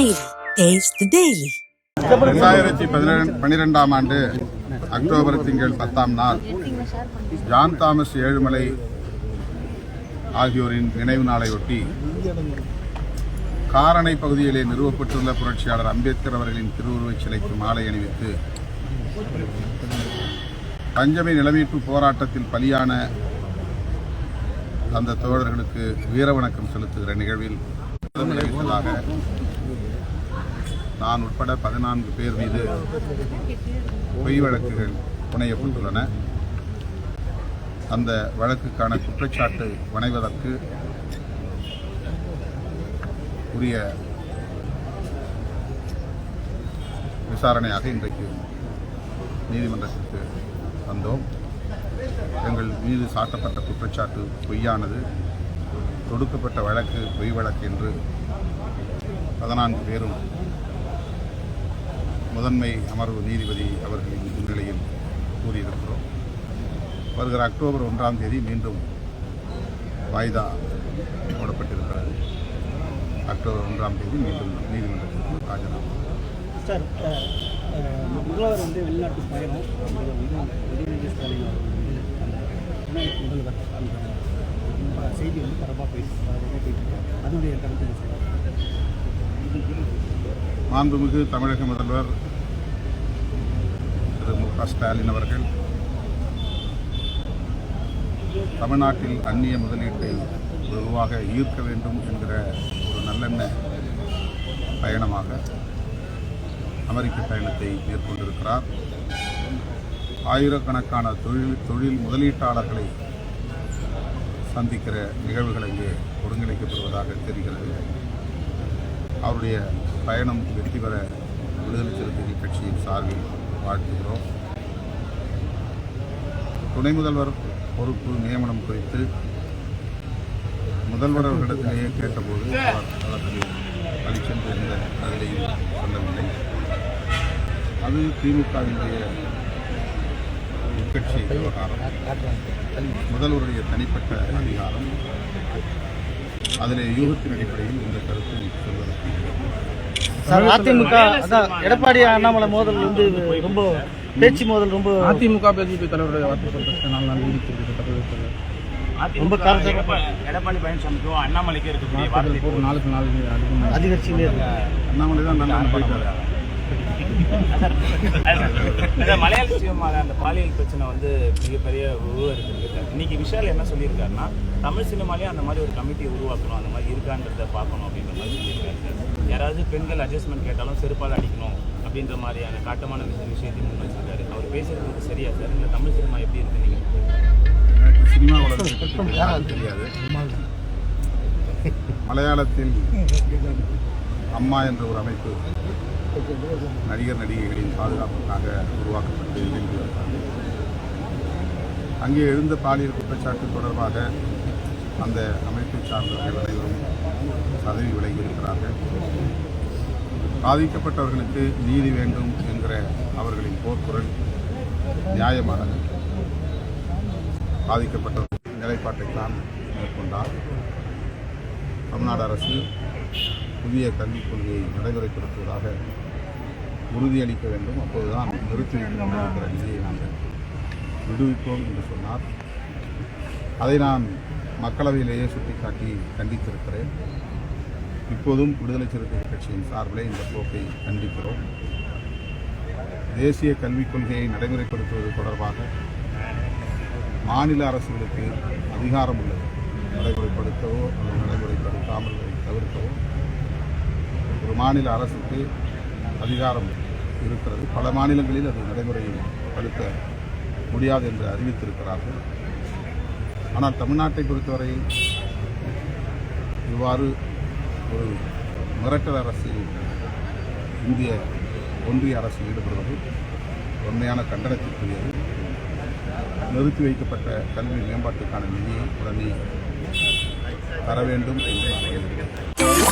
Daily Taste the பன்னிரெண்டாம் ஆண்டு October திங்கள் பத்தாம் நாள். ஜான் தாமஸ் ஏழுமலை ஆகியோரின் நினைவு நாளையொட்டி காரணை பகுதியிலே நிறுவப்பட்டுள்ள புரட்சியாளர் அம்பேத்கர் அவர்களின் திருவுருவச் சிலைக்கு மாலை அணிவித்து பஞ்சமி நிலமீட்பு போராட்டத்தில் பலியான அந்த தோழர்களுக்கு வீரவணக்கம் செலுத்துகிற நிகழ்வில் நான் உட்பட பதினான்கு பேர் மீது பொய் வழக்குகள் புனையப்பட்டுள்ளன. அந்த வழக்குக்கான குற்றச்சாட்டு வணைவதற்கு உரிய விசாரணையாக இன்றைக்கு நீதிமன்றத்திற்கு வந்தோம். எங்கள் மீது சாட்டப்பட்ட குற்றச்சாட்டு பொய்யானது. தொடுக்கப்பட்ட வழக்கு பொய் வழக்கு என்று பதினான்கு பேரும் முதன்மை அமர்வு நீதிபதி அவர்களின் முன்னிலையில் கூறியிருக்கிறோம். வருகிற அக்டோபர் ஒன்றாம் தேதி மீண்டும் வாய்தா போடப்பட்டிருக்கிறது. அக்டோபர் ஒன்றாம் தேதி மீண்டும் நீதிமன்றத்திற்கு ஆஜராகும். சார் முதல்வர் வந்து வெளிநாட்டு பயணம். முதல்வர் அந்த செய்தி வந்து பரவாக போயிட்டு. அதனுடைய கருத்து மாண்புமிகு தமிழக முதல்வர் திரு மு க ஸ்டாலின் அவர்கள் தமிழ்நாட்டில் அந்நிய முதலீட்டை உருவாக ஈர்க்க வேண்டும் என்கிற ஒரு நல்லெண்ண பயணமாக அமெரிக்க பயணத்தை மேற்கொண்டிருக்கிறார். ஆயிரக்கணக்கான தொழில் தொழில் முதலீட்டாளர்களை சந்திக்கிற நிகழ்வுகள் இங்கே ஒருங்கிணைக்கப்படுவதாக தெரிகிறது. அவருடைய பயணம் வெற்றி பெற விடுதலை சிறுத்தைகள் கட்சியின் சார்பில் வாழ்த்துகிறோம். துணை முதல்வர் பொறுப்பு நியமனம் குறித்து முதல்வர் அவர்களிடத்திலேயே கேட்டபோது அவர் அதற்கு அளிச்சென்று எந்த பதிலையும் சொல்லவில்லை. அது திமுகவினுடைய உட்கட்சி விவகாரம். முதல்வருடைய தனிப்பட்ட அதிகாரம். அதிலே யூகத்தின் அடிப்படையில் இந்த கருத்தை சொல்வதற்கு சார் அதிமுக அதான் எடப்பாடி அண்ணாமலை மோதல் வந்து ரொம்ப பேச்சு மோதல் ரொம்ப அதிமுக பிஜேபி தலைவருடைய வார்த்தை சொல்றது நாலு நாள் ரொம்ப காரணம் எடப்பாடி பழனிசாமிக்கும் அண்ணாமலைக்கும் இருக்கக்கூடிய நாளுக்கு நாள் அதிகரிச்சுட்டே இருக்கு. அண்ணாமலை தான் நல்லா மலையாள சினிமாவில் அந்த பாலியல் பிரச்சனை வந்து மிகப்பெரிய உருவெடுத்திருக்கு இன்னைக்கு விஷால் என்ன சொல்லியிருக்காருன்னா தமிழ் சினிமாலேயே அந்த மாதிரி ஒரு கமிட்டியை உருவாக்கணும் அந்த மாதிரி இருக்கான்றத பார்க்கணும் அப்படின்ற மாதிரி சொல்லியிருக்காரு. யாராவது பெண்கள் அட்ஜஸ்ட்மெண்ட் கேட்டாலும் செருப்பால் அடிக்கணும் அப்படின்ற மாதிரியான காட்டமான விஷய விஷயத்தை முன் வச்சிருக்காரு. அவர் பேசுறது சரியா சார்? இல்லை தமிழ் சினிமா எப்படி இருக்கு நீங்கள் சினிமா தெரியாது. மலையாளத்தில் அம்மா என்ற ஒரு அமைப்பு நடிகர் நடிகைகளின் பாதுகாப்புக்காக உருவாக்கப்பட்டு இயங்கி வருகிறது அங்கே எழுந்த பாலியல் குற்றச்சாட்டு தொடர்பாக அந்த அமைப்பை சார்ந்தவர்கள் அனைவரும் பதவி விலகியிருக்கிறார்கள். பாதிக்கப்பட்டவர்களுக்கு நீதி வேண்டும் என்கிற அவர்களின் போர்க்குரல் நியாயமானது. பாதிக்கப்பட்ட நிலைப்பாட்டைத்தான் மேற்கொண்டார். தமிழ்நாடு அரசு புதிய கல்விக் கொள்கையை நடைமுறைப்படுத்துவதாக உறுதியளிக்க வேண்டும். அப்போதுதான் நிறுத்தி வைக்கப்பட்டிருக்கிற நிதியை நாங்கள் விடுவிப்போம் என்று சொன்னார். அதை நான் மக்களவையிலேயே சுட்டிக்காட்டி கண்டித்திருக்கிறேன். இப்போதும் விடுதலை சிறுத்தைகள் கட்சியின் சார்பிலே இந்த போக்கை கண்டிக்கிறோம். தேசிய கல்விக் கொள்கையை நடைமுறைப்படுத்துவது தொடர்பாக மாநில அரசுகளுக்கு அதிகாரம் உள்ளது. நடைமுறைப்படுத்தவோ அல்லது நடைமுறைப்படுத்தாமல் தவிர்க்கவோ ஒரு மாநில அரசுக்கு அதிகாரம் இருக்கிறது. பல மாநிலங்களில் அது நடைமுறைப்படுத்த முடியாது என்று அறிவித்திருக்கிறார்கள். ஆனால் தமிழ்நாட்டை பொறுத்தவரை இவ்வாறு ஒரு மிரட்டல் அரசில் இந்திய ஒன்றிய அரசு ஈடுபடுவது உண்மையான கண்டனத்திற்குரியது. நிறுத்தி வைக்கப்பட்ட கல்வி மேம்பாட்டுக்கான நிதியை உடனே தர வேண்டும் என்று நான் கேட்கிறேன்